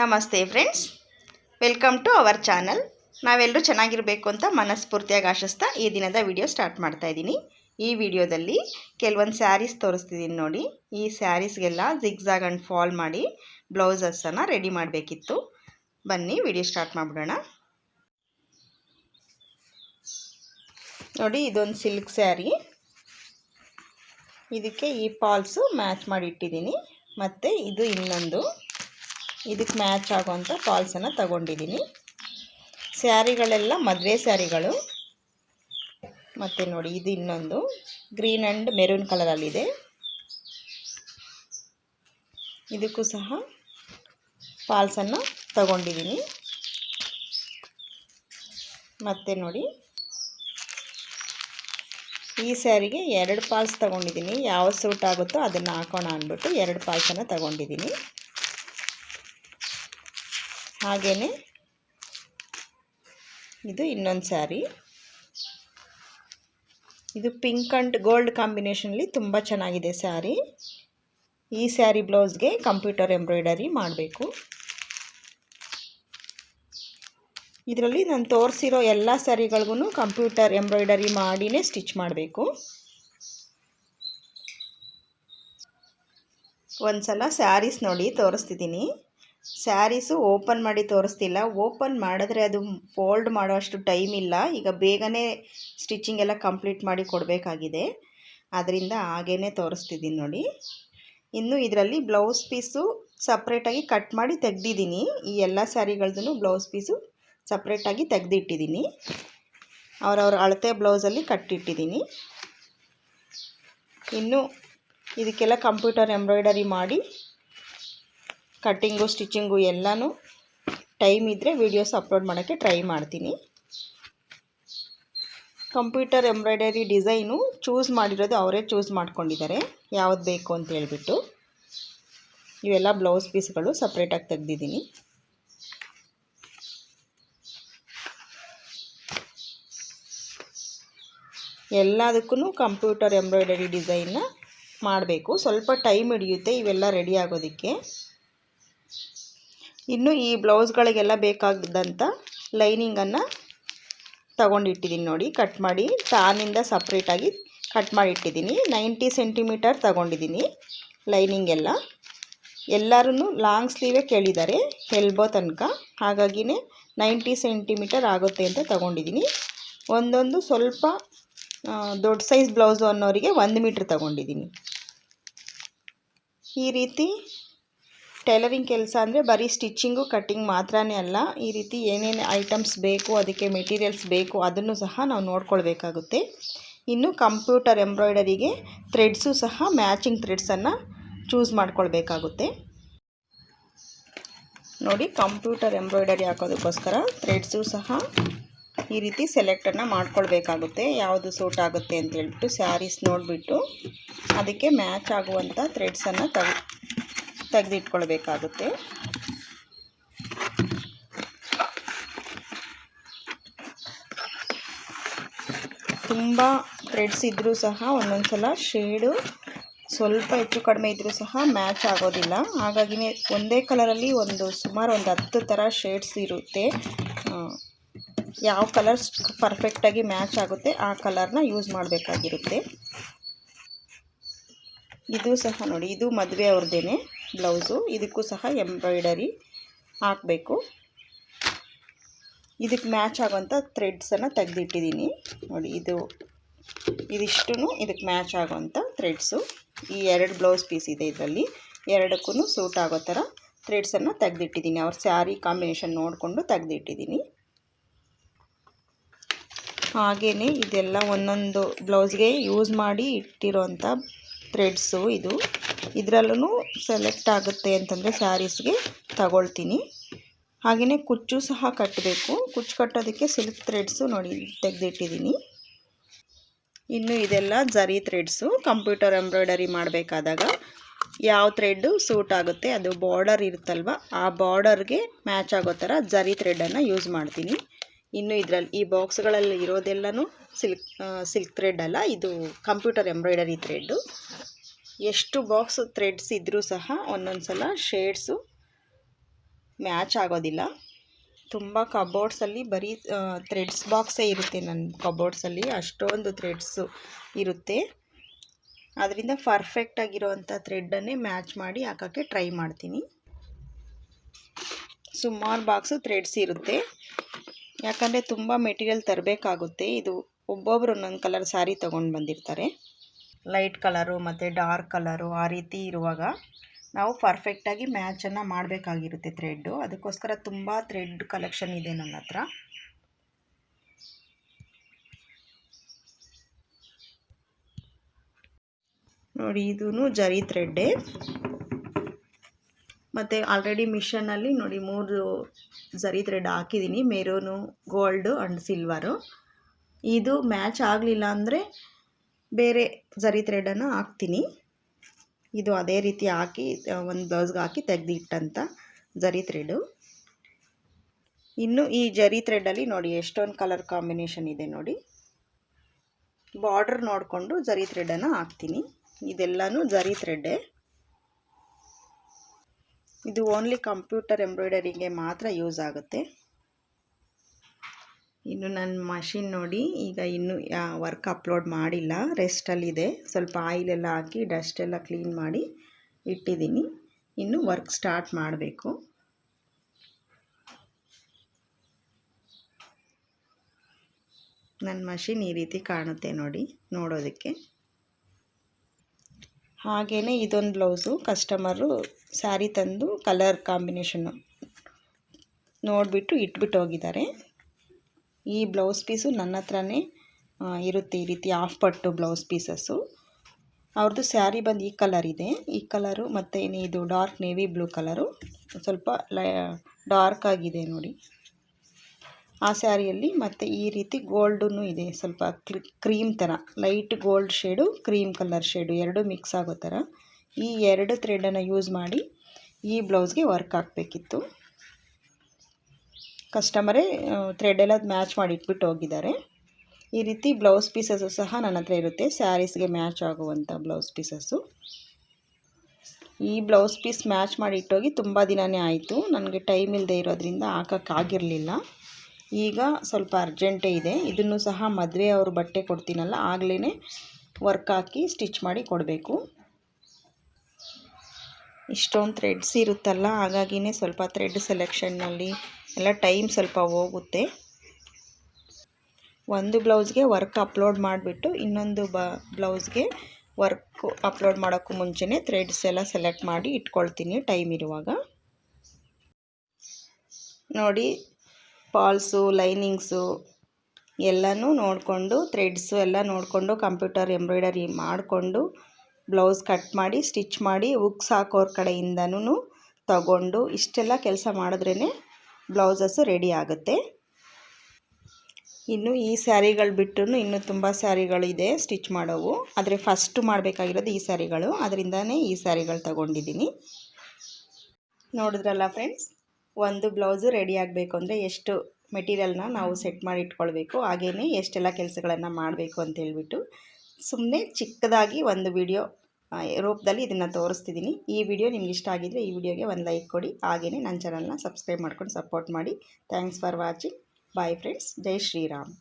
ನಮಸ್ತೆ friends welcome to our channel ನಾವೆಲ್ಲರೂ ಚೆನ್ನಾಗಿರಬೇಕು ಅಂತ ಮನಸ್ಫೂರ್ತಿಯಾಗಿ ಆಶಿಸ್ತಾ ಈ ದಿನದ ವಿಡಿಯೋ ಸ್ಟಾರ್ಟ್ ಮಾಡ್ತಾ ಇದ್ದೀನಿ. ಈ ವಿಡಿಯೋದಲ್ಲಿ ಕೆಲವೊಂದು ಸ್ಯಾರೀಸ್ ತೋರಿಸ್ತಿದ್ದೀನಿ ನೋಡಿ. ಈ ಸ್ಯಾರೀಸ್ಗೆಲ್ಲ ಜಿಗ್ಜಾಗ್ ಅಂಡ್ ಫಾಲ್ ಮಾಡಿ ಬ್ಲೌಸಸ್ಸನ್ನು ರೆಡಿ ಮಾಡಬೇಕಿತ್ತು. ಬನ್ನಿ ವಿಡಿಯೋ ಸ್ಟಾರ್ಟ್ ಮಾಡಿಬಿಡೋಣ. ನೋಡಿ ಇದೊಂದು ಸಿಲ್ಕ್ ಸ್ಯಾರಿ ಇದಕ್ಕೆ ಈ ಪಾಲ್ಸು ಮ್ಯಾಚ್ ಮಾಡಿ ಇಟ್ಟಿದ್ದೀನಿ ಮತ್ತು ಇದು ಇನ್ನೊಂದು. ಇದಕ್ಕೆ ಮ್ಯಾಚ್ ಆಗುವಂಥ ಫಾಲ್ಸನ್ನು ತಗೊಂಡಿದ್ದೀನಿ. ಸ್ಯಾರಿಗಳೆಲ್ಲ ಮದುವೆ ಸ್ಯಾರಿಗಳು. ಮತ್ತು ನೋಡಿ ಇದು ಇನ್ನೊಂದು. ಗ್ರೀನ್ ಆ್ಯಂಡ್ ಮೆರೂನ್ ಕಲರಲ್ಲಿದೆ. ಇದಕ್ಕೂ ಸಹ ಫಾಲ್ಸನ್ನು ತಗೊಂಡಿದ್ದೀನಿ. ಮತ್ತು ನೋಡಿ. ಈ ಸ್ಯಾರಿಗೆ ಎರಡು ಪಾಲ್ಸ್ ತಗೊಂಡಿದ್ದೀನಿ. ಯಾವ ಸೂಟ್ ಆಗುತ್ತೋ ಅದನ್ನು ಹಾಕೋಣ ಅಂದ್ಬಿಟ್ಟು ಎರಡು ಪಾಲ್ಸನ್ನು ತಗೊಂಡಿದ್ದೀನಿ. ಹಾಗೆಯೇ ಇದು ಇನ್ನೊಂದು ಸ್ಯಾರಿ ಇದು ಪಿಂಕ್ ಆ್ಯಂಡ್ ಗೋಲ್ಡ್ ಕಾಂಬಿನೇಷನಲ್ಲಿ ತುಂಬ ಚೆನ್ನಾಗಿದೆ ಸ್ಯಾರಿ ಈ ಸ್ಯಾರಿ ಬ್ಲೌಸ್ಗೆ ಕಂಪ್ಯೂಟರ್ ಎಂಬ್ರಾಯ್ಡರಿ ಮಾಡಬೇಕು. ಇದರಲ್ಲಿ ನಾನು ತೋರಿಸಿರೋ ಎಲ್ಲ ಸ್ಯಾರಿಗಳಿಗೂ ಕಂಪ್ಯೂಟರ್ ಎಂಬ್ರಾಯ್ಡರಿ ಮಾಡಿನೇ ಸ್ಟಿಚ್ ಮಾಡಬೇಕು. ಒಂದು ಸಲ ಸ್ಯಾರೀಸ್ ನೋಡಿ ತೋರಿಸ್ತಿದ್ದೀನಿ. ಸ್ಯಾರೀಸು ಓಪನ್ ಮಾಡಿ ತೋರಿಸ್ತಿಲ್ಲ. ಓಪನ್ ಮಾಡಿದ್ರೆ ಅದು ಫೋಲ್ಡ್ ಮಾಡೋಷ್ಟು ಟೈಮ್ ಇಲ್ಲ. ಈಗ ಬೇಗನೆ ಸ್ಟಿಚಿಂಗ್ ಎಲ್ಲ ಕಂಪ್ಲೀಟ್ ಮಾಡಿ ಕೊಡಬೇಕಾಗಿದೆ. ಅದರಿಂದ ಹಾಗೇ ತೋರಿಸ್ತಿದ್ದೀನಿ ನೋಡಿ. ಇನ್ನು ಇದರಲ್ಲಿ ಬ್ಲೌಸ್ ಪೀಸು ಸಪ್ರೇಟಾಗಿ ಕಟ್ ಮಾಡಿ ತೆಗ್ದಿದ್ದೀನಿ. ಈ ಎಲ್ಲ ಸ್ಯಾರಿಗಳ್ದೂ ಬ್ಲೌಸ್ ಪೀಸು ಸಪ್ರೇಟಾಗಿ ತೆಗೆದಿಟ್ಟಿದ್ದೀನಿ. ಅವರವ್ರ ಅಳತೆ ಬ್ಲೌಸಲ್ಲಿ ಕಟ್ಟಿಟ್ಟಿದ್ದೀನಿ. ಇನ್ನು ಇದಕ್ಕೆಲ್ಲ ಕಂಪ್ಯೂಟರ್ ಎಂಬ್ರಾಯ್ಡರಿ ಮಾಡಿ ಕಟ್ಟಿಂಗು ಸ್ಟಿಚಿಂಗು ಎಲ್ಲನೂ ಟೈಮ್ ಇದ್ದರೆ ವೀಡಿಯೋಸ್ ಅಪ್ಲೋಡ್ ಮಾಡೋಕ್ಕೆ ಟ್ರೈ ಮಾಡ್ತೀನಿ. ಕಂಪ್ಯೂಟರ್ ಎಂಬ್ರಾಯ್ಡರಿ ಡಿಸೈನು ಚೂಸ್ ಮಾಡಿರೋದು ಅವರೇ ಚೂಸ್ ಮಾಡ್ಕೊಂಡಿದ್ದಾರೆ. ಯಾವ್ದು ಬೇಕು ಅಂತ ಹೇಳ್ಬಿಟ್ಟು. ಇವೆಲ್ಲ ಬ್ಲೌಸ್ ಪೀಸ್ಗಳು ಸಪ್ರೇಟಾಗಿ ತೆಗ್ದಿದ್ದೀನಿ. ಎಲ್ಲದಕ್ಕೂ ಕಂಪ್ಯೂಟರ್ ಎಂಬ್ರಾಯ್ಡರಿ ಡಿಸೈನ್ನ ಮಾಡಬೇಕು. ಸ್ವಲ್ಪ ಟೈಮ್ ಹಿಡಿಯುತ್ತೆ, ಇವೆಲ್ಲ ರೆಡಿ ಆಗೋದಕ್ಕೆ. ಇನ್ನು ಈ ಬ್ಲೌಸ್ಗಳಿಗೆಲ್ಲ ಬೇಕಾಗಿದ್ದಂಥ ಲೈನಿಂಗನ್ನು ತಗೊಂಡಿಟ್ಟಿದ್ದೀನಿ ನೋಡಿ, ಕಟ್ ಮಾಡಿ. ಟಾನಿಂದ ಸಪ್ರೇಟಾಗಿ ಕಟ್ ಮಾಡಿ ಇಟ್ಟಿದ್ದೀನಿ ನೈಂಟಿ ಸೆಂಟಿಮೀಟರ್ ತಗೊಂಡಿದ್ದೀನಿ ಲೈನಿಂಗ್ ಎಲ್ಲ ಎಲ್ಲರೂ ಲಾಂಗ್ ಸ್ಲೀವೇ ಕೇಳಿದ್ದಾರೆ, ಎಲ್ಬೋ ತನಕ. ಹಾಗಾಗಿನೇ ನೈಂಟಿ ಸೆಂಟಿಮೀಟರ್ ಆಗುತ್ತೆ ಅಂತ ತಗೊಂಡಿದ್ದೀನಿ. ಒಂದೊಂದು ಸ್ವಲ್ಪ ದೊಡ್ಡ ಸೈಜ್ ಬ್ಲೌಸು ಅನ್ನೋರಿಗೆ ಒಂದು ಮೀಟ್ರ್ ತಗೊಂಡಿದ್ದೀನಿ. ಈ ರೀತಿ ಟೈಲರಿಂಗ್ ಕೆಲಸ ಅಂದರೆ ಬರೀ ಸ್ಟಿಚ್ಚಿಂಗು, ಕಟ್ಟಿಂಗ್ ಮಾತ್ರನೇ ಅಲ್ಲ. ಈ ರೀತಿ ಏನೇನು ಐಟಮ್ಸ್ ಬೇಕು, ಅದಕ್ಕೆ ಮೆಟೀರಿಯಲ್ಸ್ ಬೇಕು, ಅದನ್ನು ಸಹ ನಾವು ನೋಡ್ಕೊಳ್ಬೇಕಾಗುತ್ತೆ. ಇನ್ನು ಕಂಪ್ಯೂಟರ್ ಎಂಬ್ರಾಯ್ಡರಿಗೆ ಥ್ರೆಡ್ಸು ಸಹ ಮ್ಯಾಚಿಂಗ್ ಥ್ರೆಡ್ಸನ್ನು ಚೂಸ್ ಮಾಡ್ಕೊಳ್ಬೇಕಾಗುತ್ತೆ. ನೋಡಿ, ಕಂಪ್ಯೂಟರ್ ಎಂಬ್ರಾಯ್ಡರಿ ಹಾಕೋದಕ್ಕೋಸ್ಕರ ಥ್ರೆಡ್ಸು ಸಹ ಈ ರೀತಿ ಸೆಲೆಕ್ಟನ್ನು ಮಾಡ್ಕೊಳ್ಬೇಕಾಗುತ್ತೆ. ಯಾವುದು ಸೂಟ್ ಆಗುತ್ತೆ ಅಂತ ಹೇಳ್ಬಿಟ್ಟು ಸ್ಯಾರೀಸ್ ನೋಡಿಬಿಟ್ಟು ಅದಕ್ಕೆ ಮ್ಯಾಚ್ ಆಗುವಂಥ ಥ್ರೆಡ್ಸನ್ನು ತೆಗೆ ತೆಗೆದಿಟ್ಕೊಳ್ಬೇಕಾಗುತ್ತೆ. ತುಂಬ ಥ್ರೆಡ್ಸ್ ಇದ್ದರೂ ಸಹ ಒಂದೊಂದು ಸಲ ಶೇಡು ಸ್ವಲ್ಪ ಹೆಚ್ಚು ಕಡಿಮೆ ಇದ್ದರೂ ಸಹ ಮ್ಯಾಚ್ ಆಗೋದಿಲ್ಲ. ಹಾಗಾಗಿನೇ ಒಂದೇ ಕಲರಲ್ಲಿ ಒಂದು ಸುಮಾರು ಒಂದು ಹತ್ತು ಥರ ಶೇಡ್ಸ್ ಇರುತ್ತೆ. ಯಾವ ಕಲರ್ಸ್ ಪರ್ಫೆಕ್ಟಾಗಿ ಮ್ಯಾಚ್ ಆಗುತ್ತೆ ಆ ಕಲರ್ನ ಯೂಸ್ ಮಾಡಬೇಕಾಗಿರುತ್ತೆ. ಇದು ಸಹ ನೋಡಿ, ಇದು ಮದುವೆ ಅವ್ರದ್ದೇನೆ ಬ್ಲೌಸು. ಇದಕ್ಕೂ ಸಹ ಎಂಬ್ರಾಯ್ಡರಿ ಹಾಕಬೇಕು. ಇದಕ್ಕೆ ಮ್ಯಾಚ್ ಆಗೋಂಥ ಥ್ರೆಡ್ಸನ್ನು ತೆಗೆದಿಟ್ಟಿದ್ದೀನಿ ನೋಡಿ, ಇದು ಇದಿಷ್ಟು ಇದಕ್ಕೆ ಮ್ಯಾಚ್ ಆಗೋಂಥ ಥ್ರೆಡ್ಸು ಈ ಎರಡು ಬ್ಲೌಸ್ ಪೀಸ್ ಇದೆ ಇದರಲ್ಲಿ. ಎರಡಕ್ಕೂ ಸೂಟ್ ಆಗೋ ಥರ ಥ್ರೆಡ್ಸನ್ನು ತೆಗೆದಿಟ್ಟಿದ್ದೀನಿ ಅವ್ರ ಸ್ಯಾರಿ ಕಾಂಬಿನೇಷನ್ ನೋಡಿಕೊಂಡು ತೆಗೆದಿಟ್ಟಿದ್ದೀನಿ ಹಾಗೆಯೇ ಇದೆಲ್ಲ ಒಂದೊಂದು ಬ್ಲೌಸ್ಗೆ ಯೂಸ್ ಮಾಡಿ ಇಟ್ಟಿರೋಂಥ ಥ್ರೆಡ್ಸು ಇದು. ಇದರಲ್ಲೂ ಸೆಲೆಕ್ಟ್ ಆಗುತ್ತೆ ಅಂತಂದರೆ ಸ್ಯಾರೀಸ್ಗೆ ತಗೊಳ್ತೀನಿ. ಹಾಗೆಯೇ ಕುಚ್ಚು ಸಹ ಕಟ್ಟಬೇಕು. ಕುಚ್ಚು ಕಟ್ಟೋದಕ್ಕೆ ಸಿಲ್ಕ್ ಥ್ರೆಡ್ಸು ನೋಡಿ ತೆಗೆದಿಟ್ಟಿದ್ದೀನಿ. ಇನ್ನು ಇದೆಲ್ಲ ಜರಿ ಥ್ರೆಡ್ಸು. ಕಂಪ್ಯೂಟರ್ ಎಂಬ್ರಾಯ್ಡರಿ ಮಾಡಬೇಕಾದಾಗ ಯಾವ ಥ್ರೆಡ್ಡು ಸೂಟ್ ಆಗುತ್ತೆ ಅದು ಬಾರ್ಡರ್ ಇರುತ್ತಲ್ವ, ಆ ಬಾರ್ಡರ್ಗೆ ಮ್ಯಾಚ್ ಆಗೋ ಥರ ಜರಿ ಥ್ರೆಡನ್ನು ಯೂಸ್ ಮಾಡ್ತೀನಿ. ಇನ್ನು ಇದರಲ್ಲಿ ಈ ಬಾಕ್ಸ್ಗಳಲ್ಲಿ ಇರೋದೆಲ್ಲನೂ ಸಿಲ್ಕ್ ಸಿಲ್ಕ್ ಥ್ರೆಡ್ ಅಲ್ಲ, ಇದು ಕಂಪ್ಯೂಟರ್ ಎಂಬ್ರಾಯ್ಡರಿ ಥ್ರೆಡ್ಡು ಎಷ್ಟು ಬಾಕ್ಸ್ ಥ್ರೆಡ್ಸ್ ಇದ್ದರೂ ಸಹ ಒಂದೊಂದು ಸಲ ಶೇಡ್ಸು ಮ್ಯಾಚ್ ಆಗೋದಿಲ್ಲ. ತುಂಬ ಕಬೋರ್ಡ್ಸಲ್ಲಿ ಬರೀ ಥ್ರೆಡ್ಸ್ ಬಾಕ್ಸೇ ಇರುತ್ತೆ ನನ್ನ ಕಬೋರ್ಡ್ಸಲ್ಲಿ, ಅಷ್ಟೊಂದು ಥ್ರೆಡ್ಸು ಇರುತ್ತೆ. ಅದರಿಂದ ಪರ್ಫೆಕ್ಟಾಗಿರೋವಂಥ ಥ್ರೆಡ್ಡನ್ನೇ ಮ್ಯಾಚ್ ಮಾಡಿ ಹಾಕೋಕ್ಕೆ ಟ್ರೈ ಮಾಡ್ತೀನಿ. ಸುಮಾರು ಬಾಕ್ಸು ಥ್ರೆಡ್ಸ್ ಇರುತ್ತೆ. ಯಾಕಂದರೆ ತುಂಬ ಮೆಟೀರಿಯಲ್ ತರಬೇಕಾಗುತ್ತೆ. ಇದು ಒಬ್ಬೊಬ್ಬರು ಒಂದೊಂದು ಕಲರ್ ಸ್ಯಾರಿ ತೊಗೊಂಡು ಬಂದಿರ್ತಾರೆ. ಲೈಟ್ ಕಲರು ಮತ್ತು ಡಾರ್ಕ್ ಕಲರು ಆ ರೀತಿ ಇರುವಾಗ ನಾವು ಪರ್ಫೆಕ್ಟಾಗಿ ಮ್ಯಾಚನ್ನು ಮಾಡಬೇಕಾಗಿರುತ್ತೆ ಥ್ರೆಡ್ಡು. ಅದಕ್ಕೋಸ್ಕರ ತುಂಬ ಥ್ರೆಡ್ ಕಲೆಕ್ಷನ್ ಇದೆ ನನ್ನ ಹತ್ರ. ನೋಡಿ ಇದೂ ಜರಿ ಥ್ರೆಡ್ಡೇ. ಮತ್ತು ಆಲ್ರೆಡಿ ಮಿಷನಲ್ಲಿ ನೋಡಿ ಮೂರು ಜರಿ ಥ್ರೆಡ್ ಹಾಕಿದ್ದೀನಿ ಮೆರೂನು ಗೋಲ್ಡು ಆ್ಯಂಡ್ ಸಿಲ್ವರು ಇದು ಮ್ಯಾಚ್ ಆಗಲಿಲ್ಲ ಅಂದರೆ ಬೇರೆ ಜರಿ ಥ್ರೆಡನ್ನು ಹಾಕ್ತೀನಿ. ಇದು ಅದೇ ರೀತಿ ಹಾಕಿ, ಒಂದು ಬ್ಲೌಸ್ಗೆ ಹಾಕಿ ತೆಗೆದಿಟ್ಟಂಥ ಝರಿ ಥ್ರೆಡು ಇನ್ನು ಈ ಜರಿ ಥ್ರೆಡಲ್ಲಿ ನೋಡಿ ಎಷ್ಟೊಂದು ಕಲರ್ ಕಾಂಬಿನೇಷನ್ ಇದೆ ನೋಡಿ. ಬಾರ್ಡ್ರ್ ನೋಡಿಕೊಂಡು ಜರಿ ಥ್ರೆಡನ್ನು ಹಾಕ್ತೀನಿ. ಇದೆಲ್ಲನೂ ಜರಿ ಥ್ರೆಡ್ಡೇ ಇದು ಓನ್ಲಿ ಕಂಪ್ಯೂಟರ್ ಎಂಬ್ರಾಯ್ಡರಿಗೆ ಮಾತ್ರ ಯೂಸ್ ಆಗುತ್ತೆ. ಇನ್ನು ನನ್ನ ಮಷಿನ್ ನೋಡಿ, ಈಗ ಇನ್ನೂ ವರ್ಕ್ ಅಪ್ಲೋಡ್ ಮಾಡಿಲ್ಲ. ರೆಸ್ಟಲ್ಲಿದೆ ಸ್ವಲ್ಪ ಆಯಿಲೆಲ್ಲ ಹಾಕಿ ಡಸ್ಟ್ ಎಲ್ಲ ಕ್ಲೀನ್ ಮಾಡಿ ಇಟ್ಟಿದ್ದೀನಿ. ಇನ್ನು ವರ್ಕ್ ಸ್ಟಾರ್ಟ್ ಮಾಡಬೇಕು. ನನ್ನ ಮಷಿನ್ ಈ ರೀತಿ ಕಾಣುತ್ತೆ ನೋಡಿ, ನೋಡೋದಕ್ಕೆ. ಹಾಗೆಯೇ ಇದೊಂದು ಬ್ಲೌಸು, ಕಸ್ಟಮರು ಸ್ಯಾರಿ ತಂದು ಕಲರ್ ಕಾಂಬಿನೇಷನ್ನು ನೋಡಿಬಿಟ್ಟು ಇಟ್ಬಿಟ್ಟು ಹೋಗಿದ್ದಾರೆ. ಈ ಬ್ಲೌಸ್ ಪೀಸು ನನ್ನ ಹತ್ರನೇ ಇರುತ್ತೆ ಈ ರೀತಿ ಆಫ್ ಪಟ್ಟು ಬ್ಲೌಸ್ ಪೀಸಸ್ಸು. ಅವ್ರದ್ದು ಸ್ಯಾರಿ ಬಂದು ಈ ಕಲರ್ ಇದೆ. ಈ ಕಲರು ಮತ್ತು ಇದು ಡಾರ್ಕ್ ನೇವಿ ಬ್ಲೂ ಕಲರು. ಸ್ವಲ್ಪ ಲ, ಡಾರ್ಕ್ ಆಗಿದೆ ನೋಡಿ. ಆ ಸ್ಯಾರಿಯಲ್ಲಿ ಮತ್ತು ಈ ರೀತಿ ಗೋಲ್ಡೂ ಇದೆ. ಸ್ವಲ್ಪ ಕ್ರೀಮ್ ಥರ light gold shade, cream colour shade ಎರಡು ಮಿಕ್ಸ್ ಆಗೋ ಥರ ಈ ಎರಡು ಥ್ರೆಡನ್ನು ಯೂಸ್ ಮಾಡಿ ಈ ಬ್ಲೌಸ್ಗೆ ವರ್ಕ್ ಹಾಕಬೇಕಿತ್ತು. ಕಸ್ಟಮರೇ ಥ್ರೆಡ್ ಎಲ್ಲ ಮ್ಯಾಚ್ ಮಾಡಿ ಇಟ್ಬಿಟ್ಟು ಹೋಗಿದ್ದಾರೆ. ಈ ರೀತಿ ಬ್ಲೌಸ್ ಪೀಸಸ್ಸು ಸಹ ನನ್ನ ಹತ್ರ ಇರುತ್ತೆ. ಸ್ಯಾರೀಸ್ಗೆ ಮ್ಯಾಚ್ ಆಗುವಂಥ ಬ್ಲೌಸ್ ಪೀಸಸ್ಸು ಈ ಬ್ಲೌಸ್ ಪೀಸ್ ಮ್ಯಾಚ್ ಮಾಡಿ ಇಟ್ಟೋಗಿ ತುಂಬ ದಿನವೇ ಆಯಿತು. ನನಗೆ ಟೈಮ್ ಇಲ್ಲದೆ ಇರೋದ್ರಿಂದ ಹಾಕೋಕ್ಕಾಗಿರಲಿಲ್ಲ ಈಗ ಸ್ವಲ್ಪ ಅರ್ಜೆಂಟೇ ಇದೆ. ಇದನ್ನು ಸಹ ಮದುವೆ ಅವರು ಬಟ್ಟೆ ಕೊಡ್ತೀನಲ್ಲ ಆಗಲೇ ವರ್ಕ್ ಹಾಕಿ ಸ್ಟಿಚ್ ಮಾಡಿ ಕೊಡಬೇಕು. ಇಷ್ಟೊಂದು ಥ್ರೆಡ್ಸ್ ಇರುತ್ತಲ್ಲ, ಹಾಗಾಗಿನೇ ಸ್ವಲ್ಪ ಥ್ರೆಡ್ ಸೆಲೆಕ್ಷನ್ನಲ್ಲಿ ಎಲ್ಲ ಟೈಮ್ ಸ್ವಲ್ಪ ಹೋಗುತ್ತೆ. ಒಂದು ಬ್ಲೌಸ್ಗೆ ವರ್ಕ್ ಅಪ್ಲೋಡ್ ಮಾಡಿಬಿಟ್ಟು ಇನ್ನೊಂದು ಬ, ಬ್ಲೌಸ್ಗೆ ವರ್ಕ್ ಅಪ್ಲೋಡ್ ಮಾಡೋಕ್ಕೂ ಮುಂಚೆನೇ ಥ್ರೆಡ್ಸ್ ಎಲ್ಲ ಸೆಲೆಕ್ಟ್ ಮಾಡಿ ಇಟ್ಕೊಳ್ತೀನಿ ಟೈಮ್ ಇರುವಾಗ. ನೋಡಿ ಫಾಲ್ಸು ಲೈನಿಂಗ್ಸು ಎಲ್ಲನೂ ನೋಡಿಕೊಂಡು, ಥ್ರೆಡ್ಸು ಎಲ್ಲ ನೋಡಿಕೊಂಡು, ಕಂಪ್ಯೂಟರ್ ಎಂಬ್ರಾಯ್ಡರಿ ಮಾಡಿಕೊಂಡು, ಬ್ಲೌಸ್ ಕಟ್ ಮಾಡಿ, ಸ್ಟಿಚ್ ಮಾಡಿ, ಉಕ್ಸ್ ಹಾಕೋರ ಕಡೆಯಿಂದನೂ ತಗೊಂಡು, ಇಷ್ಟೆಲ್ಲ ಕೆಲಸ ಮಾಡಿದ್ರೇ ಬ್ಲೌಸಸ್ಸು ರೆಡಿ ಆಗುತ್ತೆ. ಇನ್ನು ಈ ಸ್ಯಾರಿಗಳು ಬಿಟ್ಟು ಇನ್ನೂ ತುಂಬ ಸ್ಯಾರಿಗಳಿದೆ ಸ್ಟಿಚ್ ಮಾಡೋವು. ಆದರೆ ಫಸ್ಟು ಮಾಡಬೇಕಾಗಿರೋದು ಈ ಸ್ಯಾರಿಗಳು. ಅದರಿಂದನೇ ಈ ಸ್ಯಾರಿಗಳು ತಗೊಂಡಿದ್ದೀನಿ. ನೋಡಿದ್ರಲ್ಲ ಫ್ರೆಂಡ್ಸ್? ಒಂದು ಬ್ಲೌಸು ರೆಡಿ ಆಗಬೇಕು ಅಂದರೆ ಎಷ್ಟು ಮೆಟೀರಿಯಲ್ನ ನಾವು ಸೆಟ್ ಮಾಡಿ ಇಟ್ಕೊಳ್ಬೇಕು. ಹಾಗೇ ಎಷ್ಟೆಲ್ಲ ಕೆಲಸಗಳನ್ನು ಮಾಡಬೇಕು ಅಂತ ಹೇಳ್ಬಿಟ್ಟು ಸುಮ್ಮನೆ ಚಿಕ್ಕದಾಗಿ ಒಂದು ವಿಡಿಯೋ ರೂಪದಲ್ಲಿ ಇದನ್ನು ತೋರಿಸ್ತಿದ್ದೀನಿ. ಈ ವಿಡಿಯೋ ನಿಮ್ಗೆ ಇಷ್ಟ ಆಗಿದ್ದರೆ ಈ ವಿಡಿಯೋಗೆ ಒಂದು ಲೈಕ್ ಕೊಡಿ. ಹಾಗೆಯೇ ನನ್ನ ಚಾನಲ್ನ ಸಬ್ಸ್ಕ್ರೈಬ್ ಮಾಡ್ಕೊಂಡು ಸಪೋರ್ಟ್ ಮಾಡಿ. Thanks for watching. Bye friends. Jai Shriram.